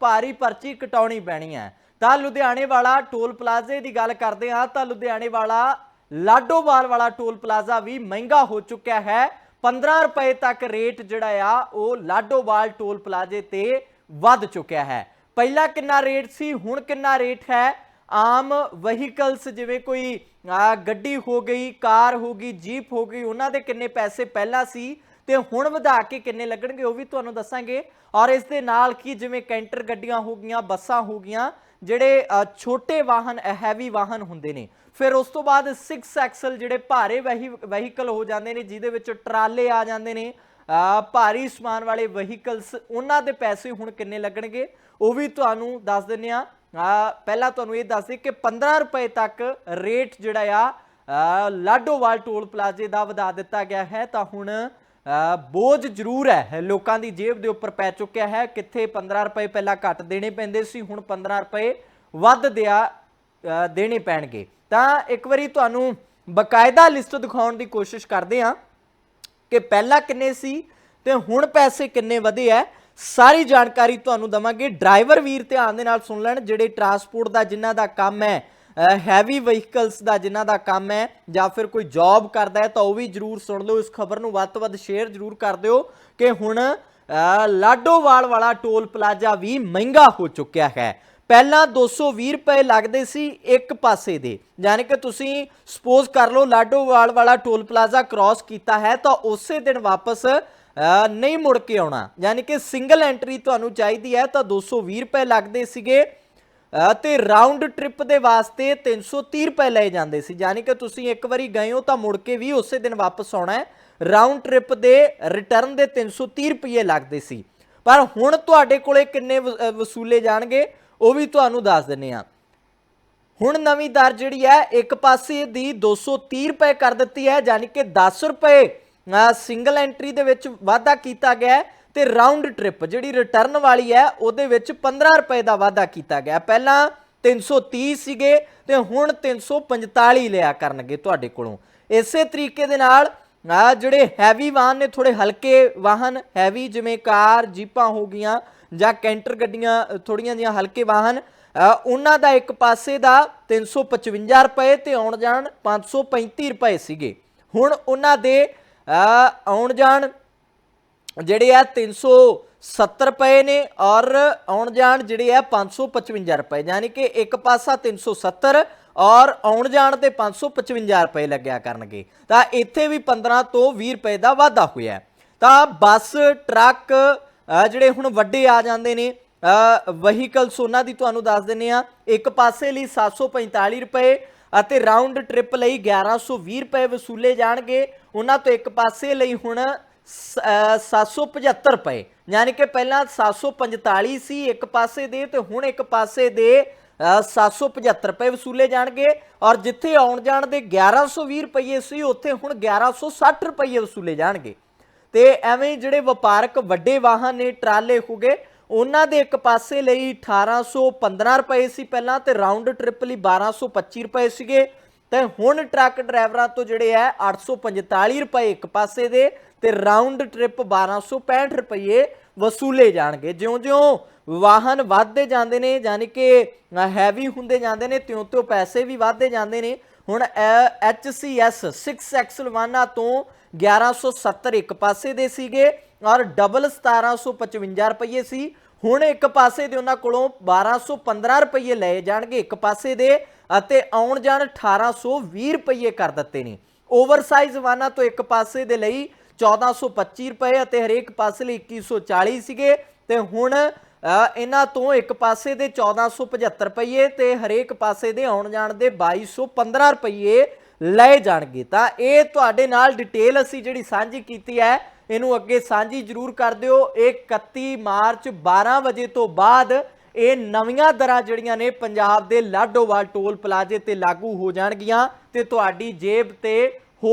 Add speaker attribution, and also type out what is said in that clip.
Speaker 1: ਭਾਰੀ ਪਰਚੀ ਕਟਾਉਣੀ ਪੈਣੀ ਹੈ। ਤਾਂ ਲੁਧਿਆਣੇ ਵਾਲਾ ਟੋਲ ਪਲਾਜ਼ੇ ਦੀ ਗੱਲ ਕਰਦੇ ਹਾਂ, ਤਾਂ ਲੁਧਿਆਣੇ ਵਾਲਾ ਲਾਡੋਵਾਲ ਵਾਲਾ ਟੋਲ ਪਲਾਜ਼ਾ ਵੀ ਮਹਿੰਗਾ ਹੋ ਚੁੱਕਿਆ ਹੈ। 15 ਰੁਪਏ ਤੱਕ ਰੇਟ ਜਿਹੜਾ ਆ, ਉਹ ਲਾਡੋਵਾਲ ਟੋਲ ਪਲਾਜ਼ੇ ਤੇ ਵੱਧ ਚੁੱਕਿਆ ਹੈ। ਪਹਿਲਾਂ ਕਿੰਨਾ ਰੇਟ ਸੀ, ਹੁਣ ਕਿੰਨਾ ਰੇਟ ਹੈ? ਆਮ ਵਹੀਕਲਸ ਜਿਵੇਂ ਕੋਈ ਗੱਡੀ ਹੋ ਗਈ, ਕਾਰ ਹੋ ਗਈ, ਜੀਪ ਹੋ ਗਈ, ਉਹਨਾਂ ਦੇ ਕਿੰਨੇ ਪੈਸੇ ਪਹਿਲਾਂ ਸੀ? ਤੇ ਹੁਣ ਵਧਾ ਕੇ ਕਿੰਨੇ ਲੱਗਣਗੇ ਉਹ ਵੀ ਤੁਹਾਨੂੰ ਦੱਸਾਂਗੇ। ਔਰ ਇਸ ਦੇ ਨਾਲ ਕੀ ਜਿਵੇਂ ਕੈਂਟਰ ਗੱਡੀਆਂ ਹੋ ਗਈਆਂ, ਬੱਸਾਂ ਹੋ ਗਈਆਂ, ਜਿਹੜੇ ਛੋਟੇ ਵਾਹਨ ਹੈਵੀ ਵਾਹਨ ਹੁੰਦੇ ਨੇ। ਫਿਰ ਉਸ ਤੋਂ ਬਾਅਦ 6 ਐਕਸਲ ਜਿਹੜੇ ਭਾਰੇ ਵਹੀਕਲ ਹੋ ਜਾਂਦੇ ਨੇ, ਜਿਹਦੇ ਵਿੱਚ ਟਰਾਲੇ ਆ ਜਾਂਦੇ ਨੇ ਭਾਰੀ ਸਮਾਨ ਵਾਲੇ ਵਹੀਕਲਸ ਉਹਨਾਂ ਦੇ ਪੈਸੇ ਹੁਣ ਕਿੰਨੇ ਲੱਗਣਗੇ, ਉਹ ਵੀ ਤੁਹਾਨੂੰ ਦੱਸ ਦਿੰਨੇ ਆ ਪਹਿਲਾਂ ਤੁਹਾਨੂੰ ਇਹ ਦੱਸ ਦੇ ਕਿ 15 ਰੁਪਏ ਤੱਕ ਰੇਟ ਜਿਹੜਾ ਆ ਲਾਡੋਵਾਲ ਟੋਲ ਪਲਾਜ਼ੇ ਦਾ ਵਧਾ ਦਿੱਤਾ ਗਿਆ ਹੈ। ਤਾਂ ਹੁਣ ਬੋਝ ਜ਼ਰੂਰ ਹੈ। ਲੋਕਾਂ ਦੀ ਜੇਬ ਦੇ ਉੱਪਰ ਪੈ ਚੁੱਕਿਆ ਹੈ। ਕਿੱਥੇ 15 ਰੁਪਏ ਪਹਿਲਾਂ ਘੱਟ ਦੇਣੇ ਪੈਂਦੇ ਸੀ, ਹੁਣ 15 ਰੁਪਏ ਵੱਧ ਦਿਆ ਦੇਣੇ ਪੈਣਗੇ। ਤਾਂ ਇੱਕ ਵਾਰੀ ਤੁਹਾਨੂੰ ਬਕਾਇਦਾ ਲਿਸਟ ਦਿਖਾਉਣ ਦੀ ਕੋਸ਼ਿਸ਼ ਕਰਦੇ ਹਾਂ ਕਿ ਪਹਿਲਾਂ ਕਿੰਨੇ ਸੀ ਤੇ ਹੁਣ ਪੈਸੇ ਕਿੰਨੇ ਵਧੇ ਐ ਸਾਰੀ ਜਾਣਕਾਰੀ ਤੁਹਾਨੂੰ ਦਵਾਂਗੇ। ਡਰਾਈਵਰ ਵੀਰ ਧਿਆਨ ਦੇ ਨਾਲ ਸੁਣ ਲੈਣ, ਜਿਹੜੇ ਟਰਾਂਸਪੋਰਟ ਦਾ ਜਿਨ੍ਹਾਂ ਦਾ ਕੰਮ ਹੈ ਹੈਵੀ ਵਹੀਕਲਸ ਦਾ ਜਿਨ੍ਹਾਂ ਦਾ ਕੰਮ ਹੈ ਜਾਂ ਫਿਰ ਕੋਈ ਜੌਬ ਕਰਦਾ ਹੈ, ਤਾਂ ਉਹ ਵੀ ਜਰੂਰ ਸੁਣ ਲਓ। ਇਸ ਖਬਰ ਨੂੰ ਵੱਧ ਤੋਂ ਵੱਧ ਸ਼ੇਅਰ ਜਰੂਰ ਕਰ ਦਿਓ ਕਿ ਹੁਣ ਲਾਡੋਵਾਲ ਵਾਲਾ ਟੋਲ ਪਲਾਜ਼ਾ ਵੀ ਮਹਿੰਗਾ ਹੋ ਚੁੱਕਿਆ ਹੈ। ਪਹਿਲਾਂ 220 ਰੁਪਏ ਲੱਗਦੇ ਸੀ ਇੱਕ ਪਾਸੇ ਦੇ। ਯਾਨੀ ਕਿ ਤੁਸੀਂ ਸਪੋਜ਼ ਕਰ ਲਓ, ਲਾਡੋਵਾਲ ਵਾਲਾ ਟੋਲ ਪਲਾਜ਼ਾ ਕ੍ਰਾਸ ਕੀਤਾ ਹੈ, ਤਾਂ ਉਸੇ ਦਿਨ ਵਾਪਸ ਨਹੀਂ ਮੁੜ ਕੇ ਆਉਣਾ। ਯਾਨੀ ਕਿ ਸਿੰਗਲ ਐਂਟਰੀ ਤੁਹਾਨੂੰ ਚਾਹੀਦੀ ਹੈ, ਤਾਂ 220 ਰੁਪਏ ਲੱਗਦੇ ਸੀਗੇ। ਤੇ ਰਾਉਂਡ ਟ੍ਰਿਪ ਦੇ ਵਾਸਤੇ 330 ਰੁਪਏ ਲਏ ਜਾਂਦੇ ਸੀ। ਯਾਨੀ ਕਿ ਤੁਸੀਂ ਇੱਕ ਵਾਰੀ ਗਏ ਹੋ ਤਾਂ ਮੁੜ ਕੇ ਵੀ ਉਸੇ ਦਿਨ ਵਾਪਸ ਆਉਣਾ ਹੈ। ਰਾਉਂਡ ਟ੍ਰਿਪ ਦੇ ਰਿਟਰਨ ਦੇ 330 ਰੁਪਏ ਲੱਗਦੇ ਸੀ। ਪਰ ਹੁਣ ਤੁਹਾਡੇ ਕੋਲੇ ਕਿੰਨੇ ਵ- ਵਸੂਲੇ ਜਾਣਗੇ, ਉਹ ਵੀ ਤੁਹਾਨੂੰ ਦੱਸ ਦਿੰਨੇ ਆ ਹੁਣ ਨਵੀਂ ਦਰ ਜਿਹੜੀ ਹੈ, ਇੱਕ ਪਾਸੇ ਦੀ 230 ਰੁਪਏ ਕਰ ਦਿੱਤੀ ਹੈ। ਯਾਨੀ ਕਿ 10 ਰੁਪਏ ਸਿੰਗਲ ਐਂਟਰੀ ਦੇ ਵਿੱਚ ਵਾਧਾ ਕੀਤਾ ਗਿਆ ਹੈ। ਤੇ ਰਾਉਂਡ ਟ੍ਰਿਪ ਜਿਹੜੀ ਰਿਟਰਨ ਵਾਲੀ ਹੈ, ਉਹਦੇ ਵਿੱਚ 15 ਰੁਪਏ ਦਾ ਵਾਧਾ ਕੀਤਾ ਗਿਆ। ਪਹਿਲਾਂ 330 ਸੀਗੇ ਤੇ ਹੁਣ 345 ਲਿਆ ਕਰਨਗੇ ਤੁਹਾਡੇ ਕੋਲੋਂ। ਇਸੇ ਤਰੀਕੇ ਦੇ ਨਾਲ, ਆ ਜਿਹੜੇ ਹੈਵੀ ਵਾਹਨ ਨੇ ਥੋੜੇ ਹਲਕੇ ਵਾਹਨ ਹੈਵੀ ਜਿਵੇਂ ਕਾਰ, ਜੀਪਾਂ ਹੋ ਗਈਆਂ ਜਾਂ ਕੈਂਟਰ ਗੱਡੀਆਂ ਥੋੜੀਆਂ ਜਿਹੀਆਂ ਹਲਕੇ ਵਾਹਨ ਉਹਨਾਂ ਦਾ ਇੱਕ ਪਾਸੇ ਦਾ 355 ਰੁਪਏ ਤੇ ਆਉਣ ਜਾਣ 535 ਰੁਪਏ ਸੀਗੇ। ਹੁਣ ਉਹਨਾਂ ਦੇ ਆਉਣ ਜਾਣ ਜਿਹੜੇ ਆ 370 ਰੁਪਏ ਨੇ ਔਰ ਆਉਣ ਜਾਣ ਜਿਹੜੇ ਆ 555 ਰੁਪਏ, ਯਾਨੀ ਕਿ ਇੱਕ ਪਾਸਾ 370 ਔਰ ਆਉਣ ਜਾਣ ਤੇ 555 ਰੁਪਏ ਲੱਗਿਆ ਕਰਨਗੇ। ਤਾਂ ਇੱਥੇ ਵੀ 15 ਤੋਂ 20 ਰੁਪਏ ਦਾ ਵਾਧਾ ਹੋਇਆ ਤਾਂ ਬੱਸ, ਟਰੱਕ ਜਿਹੜੇ ਹੁਣ ਵੱਡੇ ਆ ਜਾਂਦੇ ਨੇ ਵਹੀਕਲਸ ਉਹਨਾਂ ਦੀ ਤੁਹਾਨੂੰ ਦੱਸ ਦਿੰਨੇ ਆ ਇੱਕ ਪਾਸੇ ਲਈ 745 ਰੁਪਏ ਅਤੇ ਰਾਉਂਡ ਟ੍ਰਿਪ ਲਈ 1120 ਰੁਪਏ ਵਸੂਲੇ ਜਾਣਗੇ। ਉਹਨਾਂ ਤੋਂ ਇੱਕ ਪਾਸੇ ਲਈ ਹੁਣ 775 ਰੁਪਏ ਯਾਨੀ ਕਿ ਪਹਿਲਾਂ 745 ਸੀ ਇੱਕ ਪਾਸੇ ਦੇ ਤੇ ਹੁਣ ਇੱਕ ਪਾਸੇ ਦੇ ਅਹ 775 ਰੁਪਏ ਵਸੂਲੇ ਜਾਣਗੇ। ਔਰ ਜਿੱਥੇ ਆਉਣ ਜਾਣ ਦੇ 1120 ਰੁਪਏ ਸੀ, ਉੱਥੇ ਹੁਣ 1160 ਰੁਪਏ ਵਸੂਲੇ ਜਾਣਗੇ। ਤੇ ਐਵੇਂ ਜਿਹੜੇ ਵਪਾਰਕ ਵੱਡੇ ਵਾਹਨ ਨੇ, ਟਰਾਲੇ ਹੋਗੇ ਉਹਨਾਂ ਦੇ ਇੱਕ ਪਾਸੇ ਲਈ 1815 ਰੁਪਏ ਸੀ ਪਹਿਲਾਂ ਤੇ ਰਾਉਂਡ ਟ੍ਰਿਪ ਲਈ 1225 ਰੁਪਏ ਸੀਗੇ। ਤੇ ਹੁਣ ਟਰੱਕ ਡਰਾਈਵਰਾਂ ਤੋਂ ਜਿਹੜੇ ਹੈ 845 ਰੁਪਏ ਇੱਕ ਪਾਸੇ ਦੇ ਤੇ ਰਾਉਂਡ ਟ੍ਰਿਪ 1265 ਰੁਪਏ ਵਸੂਲੇ ਜਾਣਗੇ। ਜਿਉਂ-ਜਿਉਂ ਵਾਹਨ ਵੱਧਦੇ ਜਾਂਦੇ ਨੇ, ਯਾਨੀ ਕਿ ਹੈਵੀ ਹੁੰਦੇ ਜਾਂਦੇ ਨੇ, ਤਿਉਂ-ਤਿਉਂ ਪੈਸੇ ਵੀ ਵੱਧਦੇ ਜਾਂਦੇ ਨੇ, ਹੁਣ HCS 6X ਵਾਹਨਾਂ ਤੋਂ 1170 ਇੱਕ ਪਾਸੇ ਦੇ ਸੀਗੇ ਔਰ ਡਬਲ 1755 ਰੁਪਏ ਸੀ। ਹੁਣ ਇੱਕ ਪਾਸੇ ਦੇ ਉਹਨਾਂ ਕੋਲੋਂ 1215 ਰੁਪਏ ਲਏ ਜਾਣਗੇ, ਇੱਕ ਪਾਸੇ ਦੇ, ਅਤੇ ਆਉਣ ਜਾਣ 1820 ਰੁਪਏ ਕਰ ਦਿੱਤੇ ਨੇ। ਓਵਰਸਾਈਜ਼ ਵਾਹਨਾਂ ਤੋਂ ਇੱਕ ਪਾਸੇ ਦੇ ਲਈ 1425 ਰੁਪਏ ਅਤੇ ਹਰੇਕ ਪਾਸੇ ਲਈ 2140 ਸੀਗੇ। ਤੇ ਹੁਣ ਇਹਨਾਂ ਤੋਂ ਇੱਕ ਪਾਸੇ ਦੇ 1475 ਰੁਪਏ ਤੇ ਹਰੇਕ ਪਾਸੇ ਦੇ ਆਉਣ ਜਾਣ ਦੇ 2215 ਰੁਪਏ ਲਏ ਜਾਣਗੇ। ਤਾਂ ਇਹ ਤੁਹਾਡੇ ਨਾਲ ਡਿਟੇਲ ਅਸੀਂ ਜਿਹੜੀ ਸਾਂਝੀ ਕੀਤੀ ਹੈ ਇਹਨੂੰ ਅੱਗੇ ਸਾਂਝੀ ਜ਼ਰੂਰ ਕਰ ਦਿਓ। ਇਹ 31 ਮਾਰਚ 12 ਵਜੇ ਤੋਂ ਬਾਅਦ ਇਹ ਨਵੀਆਂ ਦਰਾਂ ਜਿਹੜੀਆਂ ਨੇ ਪੰਜਾਬ ਦੇ ਲਾਡੋਵਾਲ ਟੋਲ ਪਲਾਜ਼ੇ ਤੇ ਲਾਗੂ ਹੋ ਜਾਣਗੀਆਂ ਤੇ ਤੁਹਾਡੀ ਜੇਬ ਤੇ